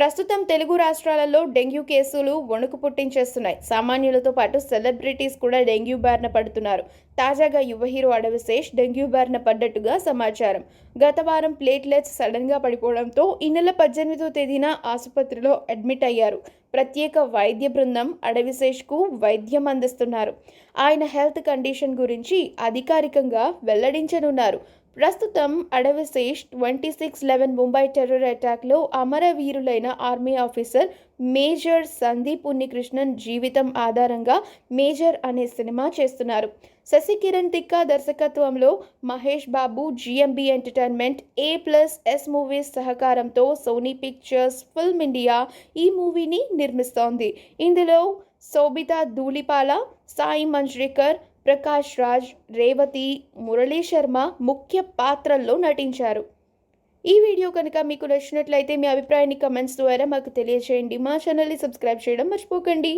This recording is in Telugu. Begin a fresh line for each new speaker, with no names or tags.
ప్రస్తుతం తెలుగు రాష్ట్రాలలో డెంగ్యూ కేసులు వణుకు పుట్టించేస్తున్నాయి. సామాన్యులతో పాటు సెలబ్రిటీస్ కూడా డెంగ్యూ బారిన పడుతున్నారు. తాజాగా యువ హీరో అడవిశేష్ డెంగ్యూ బారిన పడ్డట్టుగా సమాచారం. గత వారం ప్లేట్లెట్స్ సడన్గా పడిపోవడంతో ఈ నెల పద్దెనిమిదో తేదీన ఆసుపత్రిలో అడ్మిట్ అయ్యారు. ప్రత్యేక వైద్య బృందం అడవిశేష్కు వైద్యం అందిస్తున్నారు. ఆయన హెల్త్ కండిషన్ గురించి అధికారికంగా వెల్లడించనున్నారు. ప్రస్తుతం Adivi Sesh twenty six eleven Mumbai terror అటాక్లో అమరవీరులైన army officer major Sandeep Unnikrishnan జీవితం ఆధారంగా మేజర్ అనే సినిమా చేస్తున్నారు. శశికిరణ్ తిక్క దర్శకత్వంలో మహేష్ బాబు జిఎంబి ఎంటర్టైన్మెంట్ ఏ ప్లస్ ఎస్ మూవీస్ సహకారంతో సోనీ పిక్చర్స్ ఫిల్మ్ ఇండియా ఈ మూవీని నిర్మిస్తోంది. ఇందులో శోభిత ధూళిపాల సాయి మంజ్రేకర్ ప్రకాష్ రాజ్ రేవతి మురళీ శర్మ ముఖ్య పాత్రల్లో నటించారు. ఈ వీడియో కనుక మీకు నచ్చినట్లయితే మీ అభిప్రాయాన్ని కమెంట్స్ ద్వారా మాకు తెలియజేయండి మా ఛానల్ని సబ్స్క్రైబ్ చేయడం మర్చిపోకండి.